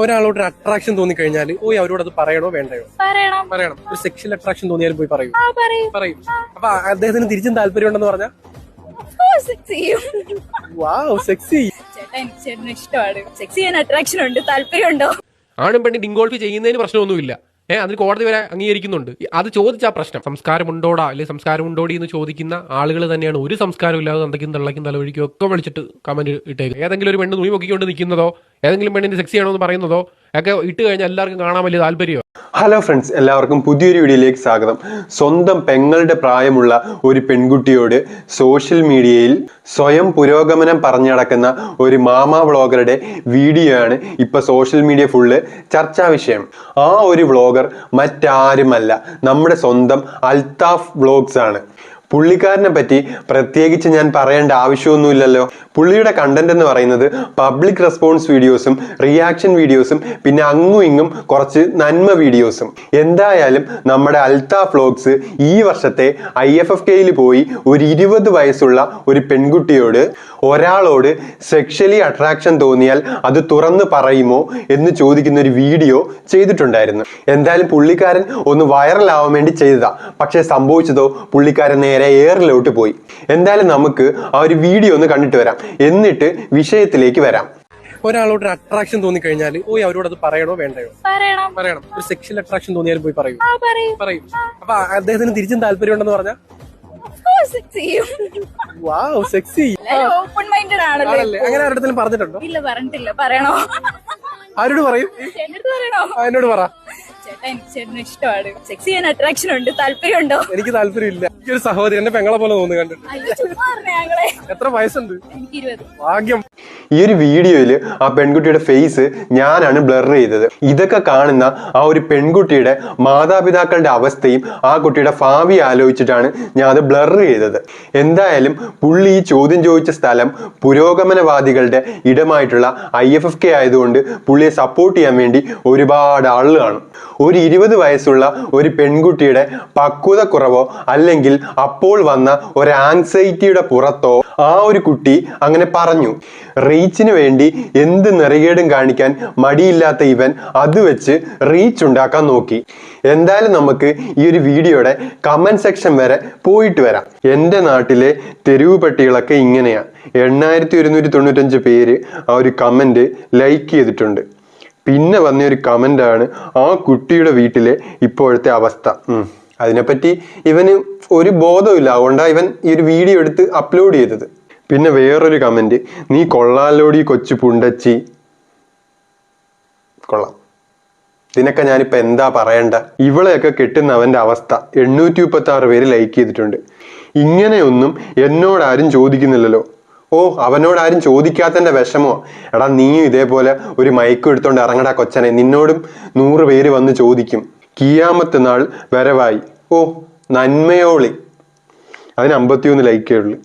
ഒരാളോട് ഒരു തോന്നി കഴിഞ്ഞാൽ പോയി അവരോട് അത് പറയണോ വേണ്ടയോ? പറയണം? പറയണം. ഒരു സെക്ഷൽ അട്രാക്ഷൻ തോന്നിയാലും പോയി പറയും. ആ പറയും. പറയും. അപ്പൊ അദ്ദേഹത്തിന് തിരിച്ചും താല്പര്യം ഉണ്ടെന്ന് പറഞ്ഞാൽ സെക്സ് ചെയ്യും. വാവ് സെക്സി ചേട്ടാ എനിക്ക് ചേട്ടന് ഇഷ്ടമാണ്. സെക്സ് ചെയ്യാൻ അട്രാക്ഷൻ ഉണ്ട് താല്പര്യമുണ്ടോ ആണും പെണ്ണും ഡിങ്കോൾഫ് ചെയ്യുന്നതിന് പ്രശ്നമൊന്നുമില്ല. ഏഹ് അതിന് കോടതി വരെ അംഗീകരിക്കുന്നുണ്ട്. അത് ചോദിച്ചാ പ്രശ്നം. സംസ്കാരം സംസ്കാരമുണ്ടോടാ? അല്ലെങ്കിൽ സംസ്കാരമുണ്ടോടി എന്ന് ചോദിക്കുന്ന ആളുകൾ തന്നെയാണ് ഒരു സംസ്കാരം ഇല്ലാതെ തന്തയ്ക്കും തള്ളയ്ക്കും തലവഴിക്കും ഒക്കെ വിളിച്ചിട്ട് കമന്റ് ഇട്ടേക്ക് ഏതെങ്കിലും ഒരു പെണ്ണ് തുണി പൊക്കിക്കൊണ്ട് നിൽക്കുന്നതോ ഏതെങ്കിലും പെണ്ണിന് സെക്സി ആണോ പറയുന്നതോ ഒക്കെ ഇട്ട് കഴിഞ്ഞാൽ എല്ലാവർക്കും കാണാൻ വലിയ താല്പര്യമോ? ഹലോ ഫ്രണ്ട്സ് എല്ലാവർക്കും പുതിയൊരു വീഡിയോയിലേക്ക് സ്വാഗതം. സ്വന്തം പെങ്ങളുടെ പ്രായമുള്ള ഒരു പെൺകുട്ടിയോട് സോഷ്യൽ മീഡിയയിൽ സ്വയം പുരോഗമനം പറഞ്ഞടക്കുന്ന ഒരു മാമ വ്ളോഗറുടെ വീഡിയോ ആണ് ഇപ്പൊ സോഷ്യൽ മീഡിയ ഫുള്ള് ചർച്ചാ വിഷയം. ആ ഒരു വ്ളോഗർ മറ്റാരുമല്ല നമ്മുടെ സ്വന്തം അൽതാഫ് വ്ളോഗ്സ് ആണ് പുള്ളിക്കാരനെ പറ്റി പ്രത്യേകിച്ച് ഞാൻ പറയേണ്ട ആവശ്യമൊന്നുമില്ലല്ലോ. പുള്ളിയുടെ കണ്ടന്റ് എന്ന് പറയുന്നത് പബ്ലിക് റെസ്പോൺസ് വീഡിയോസും റിയാക്ഷൻ വീഡിയോസും പിന്നെ അങ്ങും ഇങ്ങും കുറച്ച് നന്മ വീഡിയോസും എന്തായാലും നമ്മുടെ അൽത്ത ഫ്ലോഗ്സ് ഈ വർഷത്തെ ഐ എഫ് എഫ് കെയിൽ പോയി ഒരു ഇരുപത് വയസ്സുള്ള ഒരു പെൺകുട്ടിയോട് ഒരാളോട് സെക്ഷലി അട്രാക്ഷൻ തോന്നിയാൽ അത് തുറന്ന് പറയുമോ എന്ന് ചോദിക്കുന്ന ഒരു വീഡിയോ ചെയ്തിട്ടുണ്ടായിരുന്നു. എന്തായാലും പുള്ളിക്കാരൻ ഒന്ന് വൈറലാവാൻ വേണ്ടി ചെയ്തതാ. പക്ഷെ സംഭവിച്ചതോ പുള്ളിക്കാരൻ നേരെ എയറിലോട്ട് പോയി. എന്തായാലും നമുക്ക് ആ ഒരു വീഡിയോ ഒന്ന് കണ്ടിട്ട് വരാം. എന്നിട്ട് വിഷയത്തിലേക്ക് വരാം. ഒരാളോട് ഒരു അട്രാക്ഷൻ തോന്നിക്കഴിഞ്ഞാൽ ഓയ് അവരോട് അത് പറയണോ വേണ്ടയോ? പറയണം. പറയണം. ഒരു സെക്ഷൽ അട്രാക്ഷൻ തോന്നിയാലും പോയി പറയും. ആ പറയും. പറയും. അപ്പൊ അദ്ദേഹത്തിന് തിരിച്ചും താല്പര്യം ഉണ്ടെന്ന് പറഞ്ഞാൽ സെക്സ് വാവ് സെക്സി എല്ലാരും ഓപ്പൺ മൈൻഡഡ് ആണല്ലേ? അങ്ങനെ ആരുടെ പറഞ്ഞിട്ടുണ്ടോ? ഇല്ല പറഞ്ഞിട്ടില്ല. പറയണോ? ആരോട് പറയും? എന്നോട് പറയണോ? ആ, എന്നോട് പറ. ചേട്ടന് ഇഷ്ടമാണ്. സെക്സ് ചെയ്യാൻ അട്രാക്ഷൻ ഉണ്ട് താല്പര്യമുണ്ടോ? എനിക്ക് താല്പര്യമില്ല. എനിക്കൊരു സഹോദരി എന്റെ പെങ്ങളെ പോലെ തോന്നുന്നു കണ്ടിട്ട്. അയ്യോ ചുമ്മാ പറഞ്ഞ ഞങ്ങളെ. എത്ര വയസ്സുണ്ട്? എനിക്ക് ഇരുപത്. ഭാഗ്യം. ഈ ഒരു വീഡിയോയിൽ ആ പെൺകുട്ടിയുടെ ഫേസ് ഞാനാണ് ബ്ലർ ചെയ്തത്. ഇതൊക്കെ കാണുന്ന ആ ഒരു പെൺകുട്ടിയുടെ മാതാപിതാക്കളുടെ അവസ്ഥയും ആ കുട്ടിയുടെ ഭാവി ആലോചിച്ചിട്ടാണ് ഞാൻ അത് ബ്ലർ ചെയ്തത്. എന്തായാലും പുള്ളി ഈ ചോദ്യം ചോദിച്ച സ്ഥലം പുരോഗമനവാദികളുടെ ഇടമായിട്ടുള്ള ഐ എഫ് എഫ് കെ ആയതുകൊണ്ട് പുള്ളിയെ സപ്പോർട്ട് ചെയ്യാൻ വേണ്ടി ഒരുപാട് ആൾ കാണും ഒരു ഇരുപത് വയസ്സുള്ള ഒരു പെൺകുട്ടിയുടെ പക്വത കുറവോ അല്ലെങ്കിൽ അപ്പോൾ വന്ന ഒരു ആൻസൈറ്റിയുടെ പുറത്തോ ആ ഒരു കുട്ടി അങ്ങനെ പറഞ്ഞു. റീച്ചിന് വേണ്ടി എന്ത് നിറകേടും കാണിക്കാൻ മടിയില്ലാത്ത ഇവൻ അത് വെച്ച് റീച്ച് ഉണ്ടാക്കാൻ നോക്കി. എന്തായാലും നമുക്ക് ഈ ഒരു വീഡിയോയുടെ കമന്റ് സെക്ഷൻ വരെ പോയിട്ട് വരാം. എന്റെ നാട്ടിലെ തെരുവ് പട്ടികളൊക്കെ ഇങ്ങനെയാ. എണ്ണായിരത്തി ഒരുന്നൂറ്റി തൊണ്ണൂറ്റഞ്ച് പേര് ആ ഒരു കമന്റ് ലൈക്ക് ചെയ്തിട്ടുണ്ട്. പിന്നെ വന്നൊരു ആണ് ആ കുട്ടിയുടെ വീട്ടിലെ ഇപ്പോഴത്തെ അവസ്ഥ. അതിനെപ്പറ്റി ഇവന് ഒരു ബോധമില്ല അതുകൊണ്ടാണ് ഇവൻ ഈ ഒരു വീഡിയോ എടുത്ത് അപ്ലോഡ് ചെയ്തത്. പിന്നെ വേറൊരു കമന്റ് നീ കൊള്ളാലോടി കൊച്ചു പുണ്ടച്ചി. കൊള്ളാം. ഇതിനൊക്കെ ഞാനിപ്പോൾ എന്താ പറയണ്ട? ഇവളെയൊക്കെ കിട്ടുന്ന അവന്റെ അവസ്ഥ എണ്ണൂറ്റി മുപ്പത്തി ആറ് പേര് ലൈക്ക് ചെയ്തിട്ടുണ്ട്. ഇങ്ങനെയൊന്നും എന്നോടാരും ചോദിക്കുന്നില്ലല്ലോ. ഓ അവനോട് ആരും ചോദിക്കാത്തതിന്റെ വിഷമോ? എടാ നീയും ഇതേപോലെ ഒരു മയക്കും എടുത്തോണ്ട് ഇറങ്ങടാ കൊച്ചനെ. നിന്നോടും നൂറ് പേര് വന്ന് ചോദിക്കും. കീയാമത്തെ നാൾ വരവായി. ഓ നന്മയോളി. അതിന് അമ്പത്തിയൊന്ന് ലൈക്കേ ഉള്ളൂ.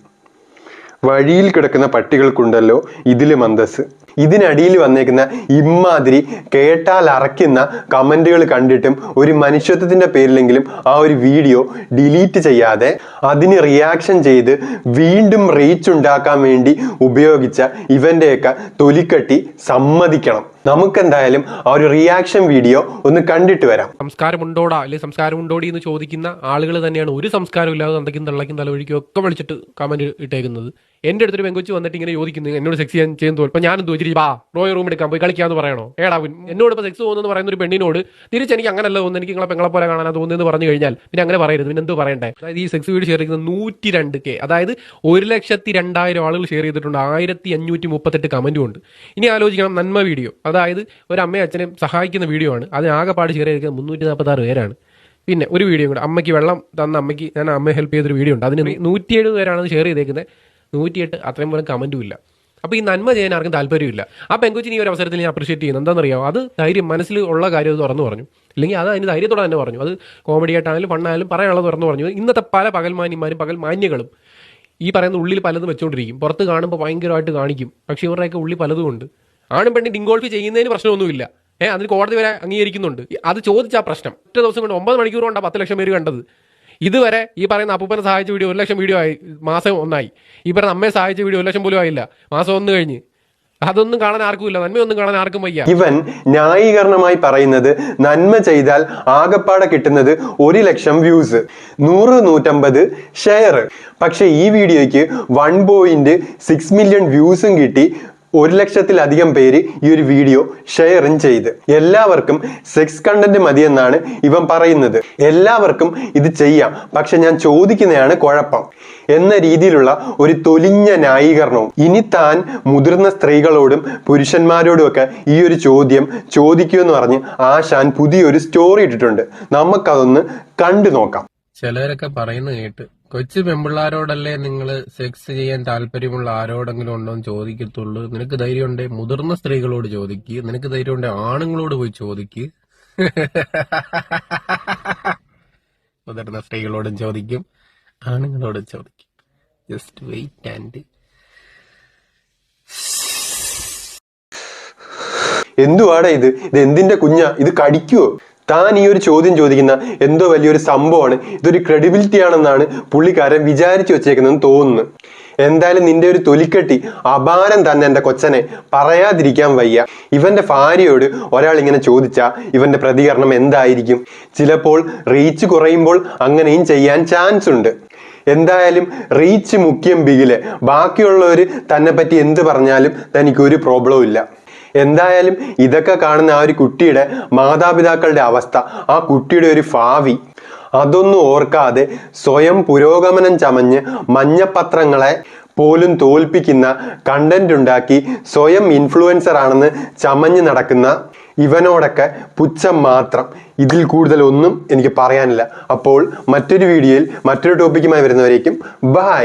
വഴിയിൽ കിടക്കുന്ന പട്ടികൾക്കുണ്ടല്ലോ ഇതിലും അന്തസ് ഇതിനടിയിൽ വന്നേക്കുന്ന ഇമ്മാതിരി കേട്ടാൽ അറയ്ക്കുന്ന കമന്റുകൾ കണ്ടിട്ടും ഒരു മനുഷ്യത്വത്തിന്റെ പേരിലെങ്കിലും ആ ഒരു വീഡിയോ ഡിലീറ്റ് ചെയ്യാതെ അതിന് റിയാക്ഷൻ ചെയ്ത് വീണ്ടും റീച്ച് ഉണ്ടാക്കാൻ വേണ്ടി ഉപയോഗിച്ച ഇവന്റെയൊക്കെ തൊലിക്കട്ടി സമ്മതിക്കണം. നമുക്കെന്തായാലും ആ ഒരു റിയാക്ഷൻ വീഡിയോ ഒന്ന് കണ്ടിട്ട് വരാം. സംസ്കാരമുണ്ടോടാ? അല്ലെങ്കിൽ സംസ്കാരമുണ്ടോടി എന്ന് ചോദിക്കുന്ന ആളുകൾ തന്നെയാണ് ഒരു സംസ്കാരം ഇല്ലാതെ തന്തയ്ക്കും തള്ളയ്ക്കും തലവഴിക്കും ഒക്കെ വിളിച്ചിട്ട് കമന്റ് ഇട്ടേക്കുന്നത്. എന്റെ അടുത്തൊരു പെങ്കൊച്ച് വന്നിട്ട് ഇങ്ങനെ ചോദിക്കുന്നത് എന്നോട് സെക്സ് ചെയ്യാൻ ചെയ്യുന്നു ഇപ്പൊ ഞാനും ചോദിച്ചിട്ട് വാ റോയൽ റൂം എടുക്കാൻ പോയി കളിക്കാന്ന് പറയണോ? ഏടാ എന്നോട് ഇപ്പൊ സെക്സ് തോന്നുന്നു പറയുന്ന ഒരു പെണ്ണിനോട് തിരിച്ച് എനിക്ക് അങ്ങനല്ല തോന്നുന്നു എനിക്ക് നിങ്ങളെ പെങ്ങളെ പോലെ കാണാൻ തോന്നുന്നു പറഞ്ഞു കഴിഞ്ഞാൽ പിന്നെ അങ്ങനെ പറയരുത് പിന്നെ എന്ത് പറയണ്ടേ? അതായത് ഈ സെക്സ് വീഡിയോ ഷെയർ ചെയ്യുന്നത് നൂറ്റി രണ്ട് കെ അതായത് ഒരു ലക്ഷത്തി രണ്ടായിരം ആളുകൾ ഷെയർ ചെയ്തിട്ടുണ്ട് ആയിരത്തി അഞ്ഞൂറ്റി മുപ്പത്തെട്ട് കമന്റും ഉണ്ട്. ഇനി ആലോചിക്കണം നന്മ വീഡിയോ അതായത് ഒരു അമ്മയും അച്ഛനെ സഹായിക്കുന്ന വീഡിയോ ആണ് അതിന് ആകെപ്പാട് ഷെയർ ചെയ്തിരിക്കുന്നത് മുന്നൂറ്റി നാൽപ്പത്തി ആറ് പേരാണ്. പിന്നെ ഒരു വീഡിയോ കൂടെ അമ്മയ്ക്ക് വെള്ളം തന്ന അമ്മയ്ക്ക് ഞാൻ അമ്മയെ ഹെൽപ്പ് ചെയ്തൊരു വീഡിയോ ഉണ്ട് അതിന് നൂറ്റിയേഴ് പേരാണ് ഷെയർ ചെയ്തേക്കുന്നത് നൂറ്റിയെട്ട് അത്രയും പോലും കമന്റും ഇല്ല. അപ്പോൾ ഈ നന്മ ചെയ്യാൻ ആർക്കും താല്പര്യമില്ല. ആ പെങ്കുച്ചിന് ഈ ഒരു അവസരത്തിൽ ഞാൻ അപ്രീഷിയേറ്റ് ചെയ്യുന്നത് എന്താണെന്നറിയാമോ അത് ധൈര്യം മനസ്സിൽ ഉള്ള കാര്യം അത് തുറന്നു പറഞ്ഞു. ഇല്ലെങ്കിൽ അത് അതിന് ധൈര്യത്തോടെ തന്നെ പറഞ്ഞു. അത് കോമഡി ആയിട്ടാണെങ്കിലും ഫണ്ണായാലും പറയാനുള്ളത് തുറന്നു പറഞ്ഞു. ഇന്നത്തെ പല പകൽമാന്യന്മാരും പകൽ മാന്യകളും ഈ പറയുന്ന ഉള്ളിൽ പലതും വെച്ചുകൊണ്ടിരിക്കും പുറത്ത് കാണുമ്പോൾ ഭയങ്കരമായിട്ട് കാണിക്കും. പക്ഷേ ഇവരുടെയൊക്കെ ഉള്ളിൽ പലതും ഉണ്ട്. ആണും പെണ്ണും ഡിങ്കോൾഫ് ചെയ്യുന്നതിന് പ്രശ്നമൊന്നുമില്ല. ഏഹ് അതിന് കോടതി വരെ അംഗീകരിക്കുന്നുണ്ട്. അത് ചോദിച്ചാൽ പ്രശ്നം. ഒറ്റ ദിവസം കൊണ്ട് ഒമ്പത് മണിക്കൂർ കൊണ്ടാണ് പത്ത് ലക്ഷം പേര് കണ്ടത്. ഇതുവരെ ഈ പറയുന്ന അപ്പൂപ്പനെ സഹായിച്ച വീഡിയോ ഒരു ലക്ഷം വീഡിയോ ആയി. മാസം ഒന്നായി. ഈ പറയുന്ന അമ്മയെ സഹായിച്ച വീഡിയോ ഒരു ലക്ഷം പോലും ആയില്ല. മാസം ഒന്ന് കഴിഞ്ഞ്. അതൊന്നും കാണാൻ ആർക്കും ഇല്ല. നന്മയൊന്നും കാണാൻ ആർക്കും വയ്യ. ഇവൻ ന്യായീകരണമായി പറയുന്നത് നന്മ ചെയ്താൽ ആകപ്പാടെ കിട്ടുന്നത് ഒരു ലക്ഷം വ്യൂസ് നൂറ് നൂറ്റമ്പത് ഷെയർ പക്ഷെ ഈ വീഡിയോയ്ക്ക് വൺ പോയിന്റ് സിക്സ് മില്യൺ വ്യൂസും കിട്ടി. ഒരു ലക്ഷത്തിലധികം പേര് ഈ ഒരു വീഡിയോ ഷെയറും ചെയ്ത്. എല്ലാവർക്കും സെക്സ് കണ്ടന്റ് മതിയെന്നാണ് ഇവൻ പറയുന്നത്. എല്ലാവർക്കും ഇത് ചെയ്യാം. പക്ഷെ ഞാൻ ചോദിക്കുന്നതാണ് കുഴപ്പം. എന്ന രീതിയിലുള്ള ഒരു തൊലിഞ്ഞ ന്യായീകരണവും. ഇനി താൻ മുതിർന്ന സ്ത്രീകളോടും പുരുഷന്മാരോടും ഒക്കെ ഈ ഒരു ചോദ്യം ചോദിക്കുമെന്ന് പറഞ്ഞ് ആശാൻ പുതിയൊരു സ്റ്റോറി ഇട്ടിട്ടുണ്ട്. നമുക്കതൊന്ന് കണ്ടു നോക്കാം. ചിലരൊക്കെ പറയുന്നു കേട്ട് കൊച്ചു പെമ്പിള്ളാരോടല്ലേ നിങ്ങൾ സെക്സ് ചെയ്യാൻ താല്പര്യമുള്ള ആരോടെങ്കിലും ഉണ്ടോ എന്ന് ചോദിക്കത്തുള്ളൂ. നിനക്ക് ധൈര്യമുണ്ടേ? മുതിർന്ന സ്ത്രീകളോട് ചോദിക്ക്. നിനക്ക് ധൈര്യമുണ്ടേ? ആണുങ്ങളോട് പോയി ചോദിക്ക്. മുതിർന്ന സ്ത്രീകളോടും ചോദിക്കും. ആണുങ്ങളോടും ചോദിക്കും. ജസ്റ്റ് വെയിറ്റ് ആൻഡ് എന്തുവാടാ ഇത്? ഇത് എന്തിന്റെ കുഞ്ഞാ? ഇത് കടിക്കുവോ? താൻ ഈ ഒരു ചോദ്യം ചോദിക്കുന്ന എന്തോ വലിയൊരു സംഭവമാണ്. ഇതൊരു ക്രെഡിബിലിറ്റി ആണെന്നാണ് പുള്ളിക്കാരൻ വിചാരിച്ചു വെച്ചേക്കുന്നതെന്ന് തോന്നുന്നു. എന്തായാലും നിന്റെ ഒരു തൊലിക്കെട്ടി അപാരം തന്നെ എന്റെ കൊച്ചനെ. പറയാതിരിക്കാൻ വയ്യ. ഇവന്റെ ഭാര്യയോട് ഒരാൾ ഇങ്ങനെ ചോദിച്ചാൽ ഇവന്റെ പ്രതികരണം എന്തായിരിക്കും? ചിലപ്പോൾ റീച്ച് കുറയുമ്പോൾ അങ്ങനെയും ചെയ്യാൻ ചാൻസ് ഉണ്ട്. എന്തായാലും റീച്ച് മുഖ്യം ബിഗിൽ. ബാക്കിയുള്ളവർ തന്നെ പറ്റി എന്ത് പറഞ്ഞാലും തനിക്കൊരു പ്രോബ്ലവും ഇല്ല. എന്തായാലും ഇതൊക്കെ കാണുന്ന ആ ഒരു കുട്ടിയുടെ മാതാപിതാക്കളുടെ അവസ്ഥ ആ കുട്ടിയുടെ ഒരു ഭാവി അതൊന്നും ഓർക്കാതെ സ്വയം പുരോഗമനം ചമഞ്ഞ് മഞ്ഞപ്പത്രങ്ങളെ പോലും തോൽപ്പിക്കുന്ന കണ്ടന്റ് ഉണ്ടാക്കി സ്വയം ഇൻഫ്ലുവൻസർ ആണെന്ന് ചമഞ്ഞ് നടക്കുന്ന ഇവനോടൊക്കെ പുച്ഛം മാത്രം. ഇതിൽ കൂടുതൽ ഒന്നും എനിക്ക് പറയാനില്ല. അപ്പോൾ മറ്റൊരു വീഡിയോയിൽ മറ്റൊരു ടോപ്പിക്കുമായി വരുന്നവരേക്കും ബൈ